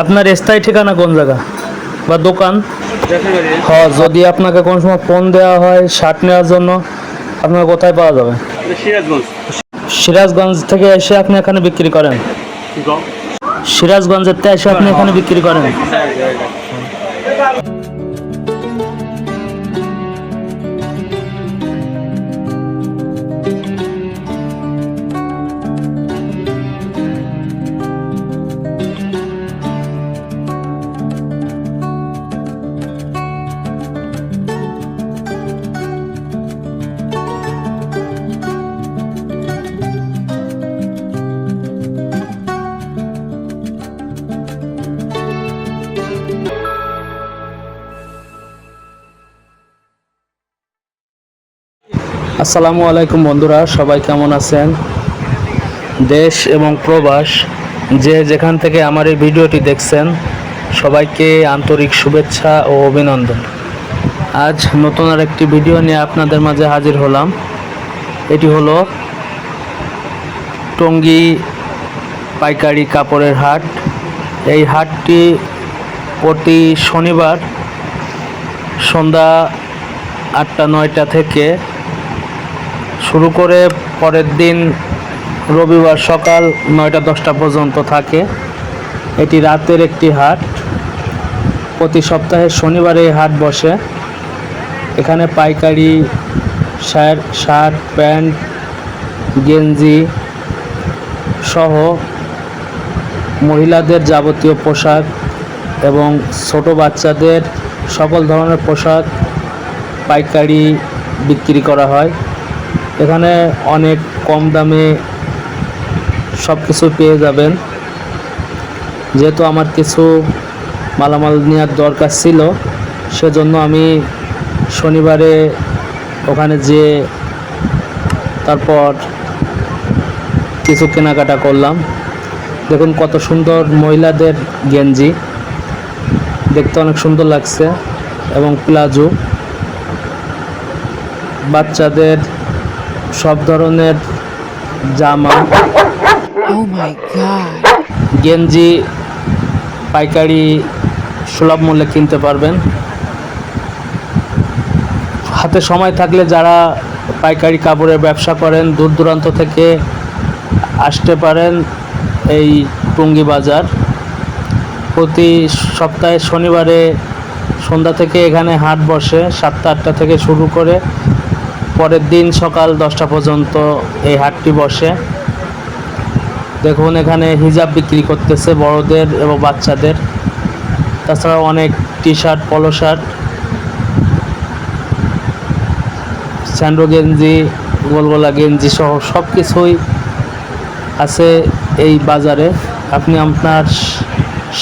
আপনার স্থায়ী ঠিকানা কোন জায়গা? বা দোকান? হ্যাঁ যদি আপনাকে কোন সময় ফোন দেওয়া হয় শার্ট নেওয়ার জন্য আপনার কোথায় পাওয়া যাবে? সিরাজগঞ্জ। সিরাজগঞ্জ থেকে এসে আপনি এখানে বিক্রি করেন? সিরাজগঞ্জের থেকে এসে আপনি এখানে বিক্রি করেন? আসসালামু আলাইকুম বন্ধুরা, সবাই কেমন আছেন? দেশ এবং প্রবাস, যে যেখান থেকে আমার এই ভিডিওটি দেখছেন, সবাইকে আন্তরিক শুভেচ্ছা ও অভিনন্দন। আজ নতুন আর একটি ভিডিও নিয়ে আপনাদের মাঝে হাজির হলাম। এটি হলো টঙ্গী পাইকারি কাপড়ের হাট। এই হাটটি প্রতি শনিবার সন্ধ্যা আটটা নয়টা থেকে শুরু করে পরের দিন রবিবার সকাল নয়টা দশটা পর্যন্ত থাকে। এটি রাতের একটি হাট। প্রতি সপ্তাহে শনিবারে এই হাট বসে। এখানে পাইকারি শার্ট শার্ট প্যান্ট, গেঞ্জি সহ মহিলাদের যাবতীয় পোশাক এবং ছোট বাচ্চাদের সকল ধরনের পোশাক পাইকারি বিক্রি করা হয়। এখানে অনেক কম দামে সব কিছু পেয়ে যাবেন। যেহেতু আমার কিছু মালামাল নেওয়ার দরকার ছিল, সেজন্য আমি শনিবারে ওখানে যে তারপর কিছু কেনাকাটা করলাম। দেখুন কত সুন্দর মহিলাদের গেঞ্জি। দেখতে অনেক সুন্দর লাগছে এবং প্লাজো। বাচ্চাদের সব ধরনের জামা। Oh. গেঞ্জি পাইকারি সুলভ মূল্যে কিনতে পারবেন। হাতে সময় থাকলে যারা পাইকারি কাপড়ের ব্যবসা করেন দূর দূরান্ত থেকে আসতে পারেন এই টুঙ্গি বাজার। প্রতি সপ্তাহে শনিবারে সন্ধ্যা থেকে এখানে হাট বসে সাতটা আটটা থেকে শুরু করে পরের দিন সকাল দশটা পর্যন্ত এই হাটটি বসে। দেখুন, এখানে হিজাব বিক্রি করতেছে বড়দের এবং বাচ্চাদের। তাছাড়াও অনেক টি শার্ট পলো শার্ট স্যান্ডো গেঞ্জি, গোলগোলা গেঞ্জি সহ সব কিছুই আছে এই বাজারে। আপনি আপনার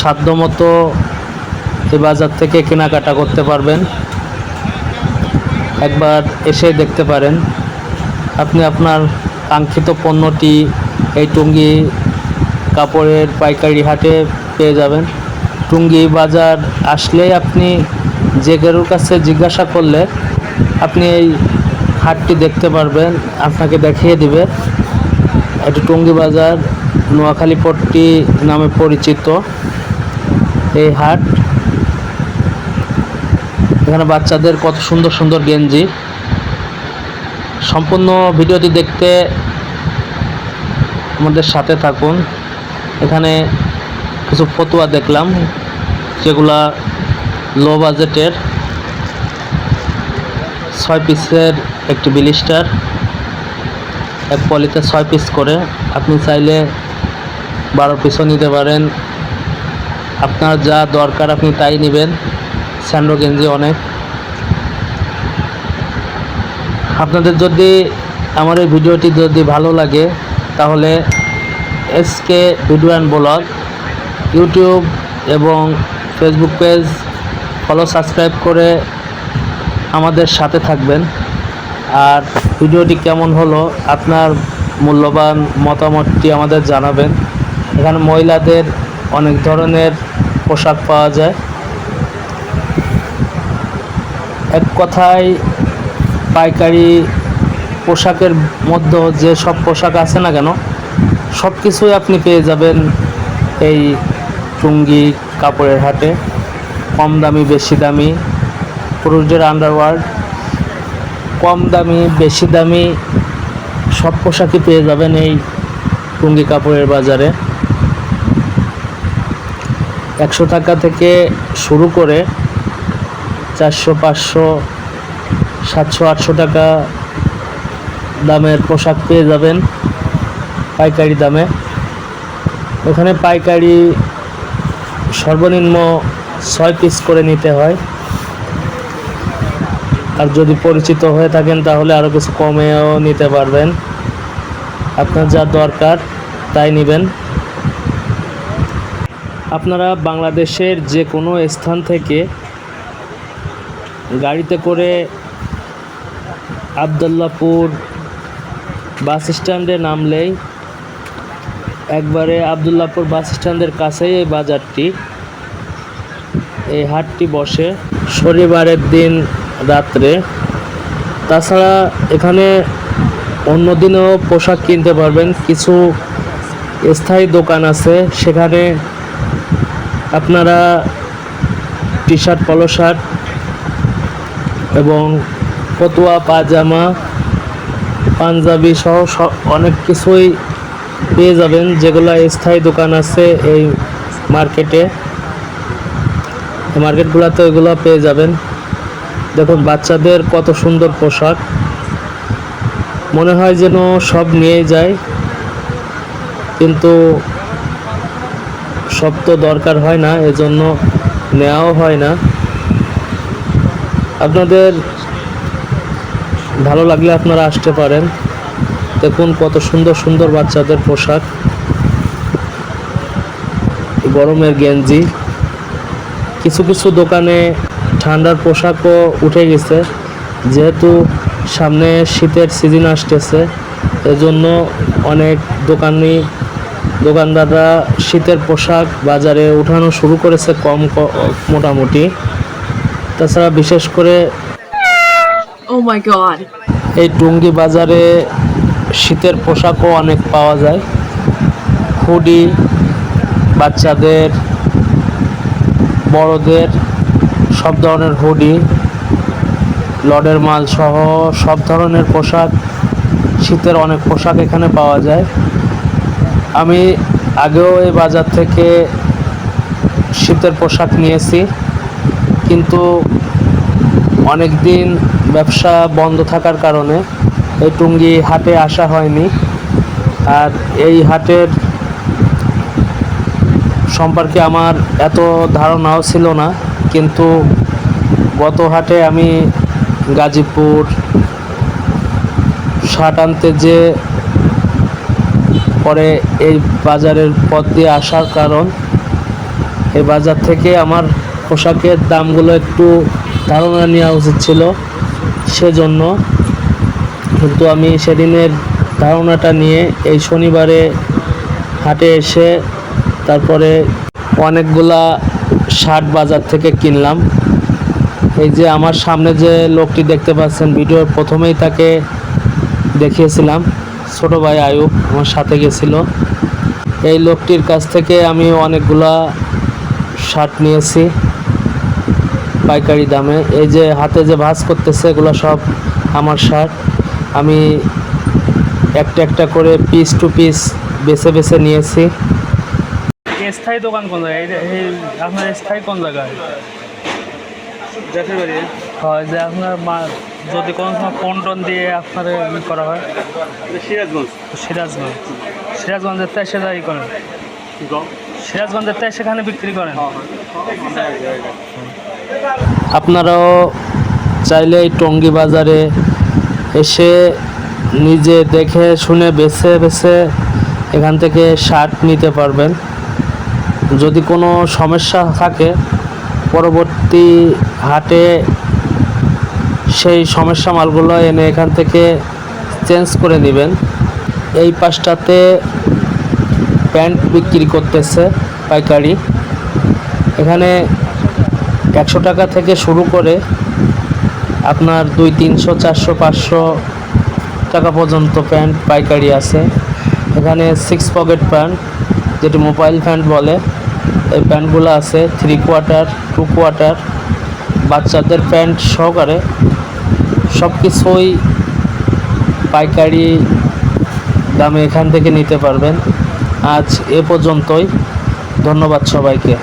সাধ্যমতো এই বাজার থেকে কেনাকাটা করতে পারবেন। একবার এসে দেখতে পারেন। আপনি আপনার কাঙ্ক্ষিত পণ্যটি এই টুঙ্গি কাপড়ের পাইকারি হাটে পেয়ে যাবেন। টুঙ্গি বাজার আসলেই আপনি যে কারোর কাছে জিজ্ঞাসা করলে আপনি এই হাটটি দেখতে পারবেন, আপনাকে দেখিয়ে দিবে। এটি টুঙ্গি বাজার, নোয়াখালী পট্টি নামে পরিচিত এই হাট। এখানে বাচ্চাদের কত সুন্দর সুন্দর গেঞ্জি। সম্পূর্ণ ভিডিওটি দেখতে আমাদের সাথে থাকুন। এখানে কিছু ফতুয়া দেখলাম, যেগুলা লো বাজেটের ছয় পিসের একটি বিলিস্টার এক পলিতে ছয় পিস করে। আপনি চাইলে বারো পিসও নিতে পারেন। আপনার যা দরকার আপনি তাই নেবেন। স্যান্ডো গেঞ্জি অনেক। আপনাদের যদি আমার এই ভিডিওটি যদি ভালো লাগে, তাহলে SK video and blog YouTube এবং ফেসবুক পেজ ফলো সাবস্ক্রাইব করে আমাদের সাথে থাকবেন। আর ভিডিওটি কেমন হলো, আপনার মূল্যবান মতামতটি আমাদের জানাবেন। এখানে মহিলাদের অনেক ধরনের পোশাক পাওয়া যায়। এক কথায় পাইকারি পোশাকের মধ্যে যে সব পোশাক আছে না কেন, সব কিছুই আপনি পেয়ে যাবেন এই টুঙ্গি কাপড়ের হাটে। কম দামি, বেশি দামি, পুরুষদের আন্ডারওয়ার্ল্ড কম দামি, বেশি দামি সব পোশাকই পেয়ে যাবেন এই টুঙ্গি কাপড়ের বাজারে। একশো টাকা থেকে শুরু করে চারশো, পাঁচশো, সাতশো, আটশো টাকা দামের পোশাক পেয়ে যাবেন পাইকারি দামে। ওখানে পাইকারি সর্বনিম্ন ছয় পিস করে নিতে হয়। আর যদি পরিচিত হয়ে থাকেন তাহলে আরও কিছু কমেও নিতে পারবেন। আপনার যা দরকার তাই নেবেন। আপনারা বাংলাদেশের যে কোনো স্থান থেকে গাড়িতে করে আবদুল্লাপুর বাস স্ট্যান্ডে নামলেই একবারে আবদুল্লাপুর বাস স্ট্যান্ডের কাছেই এই বাজারটি। এই হাটটি বসে শনিবারের দিন রাত্রে। তাছাড়া এখানে অন্য দিনেও পোশাক কিনতে পারবেন। কিছু স্থায়ী দোকান আছে। সেখানে আপনারা টি শার্ট পলো শার্ট এবং ফতুয়া পাজামা পাঞ্জাবি সহ অনেক কিছুই পেয়ে যাবেন, যেগুলো স্থায়ী দোকান আছে এই মার্কেটে। মার্কেটগুলোতে এগুলো পেয়ে যাবেন। দেখুন, বাচ্চাদের কত সুন্দর পোশাক। মনে হয় যেন সব নিয়ে যায়, কিন্তু সব তো দরকার হয় না, এজন্য নেওয়াও হয় না। আপনাদের ভালো লাগলে আপনারা আসতে পারেন। দেখুন কত সুন্দর সুন্দর বাচ্চাদের পোশাক। গরমের গেঞ্জি। কিছু কিছু দোকানে ঠান্ডার পোশাকও উঠে গেছে। যেহেতু সামনে শীতের সিজন আসতেছে, এজন্য অনেক দোকানি দোকানদাররা শীতের পোশাক বাজারে উঠানো শুরু করেছে কম মোটামুটি। তাছাড়া বিশেষ করে Oh. এই টুঙ্গি বাজারে শীতের পোশাকও অনেক পাওয়া যায়। হুডি বাচ্চাদের বড়দের সব ধরনের হুডি লডের মাল সহ সব ধরনের পোশাক শীতের অনেক পোশাক এখানে পাওয়া যায়। আমি আগেও এই বাজার থেকে শীতের পোশাক নিয়েছি। কিন্তু অনেক দিন ব্যবসা বন্ধ থাকার কারণে এই টুঙ্গি হাটে আসা হয়নি। আর এই হাটের সম্পর্কে আমার এত ধারণাও ছিল না, কিন্তু গত হাটে আমি গাজীপুর শার্ট আনতে যে পরে এই বাজারের পথ দিয়ে আসার কারণ এই বাজার থেকে আমার পোশাকের দামগুলো একটু ধারণা নেওয়া উচিত ছিল সেজন্য। কিন্তু আমি সেদিনের ধারণাটা নিয়ে এই শনিবারে হাটে এসে তারপরে অনেকগুলা শার্ট বাজার থেকে কিনলাম। এই যে আমার সামনে যে লোকটি দেখতে পাচ্ছেন, ভিডিওর প্রথমেই তাকে দেখিয়েছিলাম। ছোট ভাই আয়ুব আমার সাথে গেছিল। এই লোকটির কাছ থেকে আমি অনেকগুলা শার্ট নিয়েছি। পাইকারি দামে। এই যে হাতে যে ভাঁজ করতেছে এগুলো সব আমার শার্ট। আমি একটা একটা করে পিস টু পিস বেছে বেছে নিয়েছি। স্থায়ী দোকান কোন জায়গায়? এই আপনার স্থায়ী কোন জায়গায়? হয় যে আপনার মা- যদি কোনো সময় ফোন টোন দিয়ে আপনার ই করা হয়? সিরাজগঞ্জ। সিরাজগঞ্জ। সিরাজগঞ্জের তাই সেটা ই করেন। সিরাজগঞ্জের তাই সেখানে বিক্রি করেন? আপনারাও চাইলে এই টঙ্গী বাজারে এসে নিজে দেখে, শুনে, বেছে বেছে এখান থেকে শার্ট নিতে পারবেন। যদি কোনো সমস্যা থাকে, পরবর্তী হাটে সেই সমস্যা মালগুলো এনে এখান থেকে চেঞ্জ করে নেবেন। এই পাশটাতে প্যান্ট বিক্রি করতেছে পাইকারি। এখানে একশো টাকা থেকে শুরু করে আপনার দুই তিনশো, চারশো, পাঁচশো টাকা পর্যন্ত প্যান্ট, পাইকারি আছে। এখানে সিক্স পকেট প্যান্ট যেটি মোবাইল প্যান্ট বলে। এই প্যান্টগুলো আছে থ্রি কোয়ার্টার টু কোয়ার্টার বাচ্চাদের প্যান্ট সহকারে সব কিছুই পাইকারি দামে এখান থেকে নিতে পারবেন। আজ এ পর্যন্তই। ধন্যবাদ সবাইকে।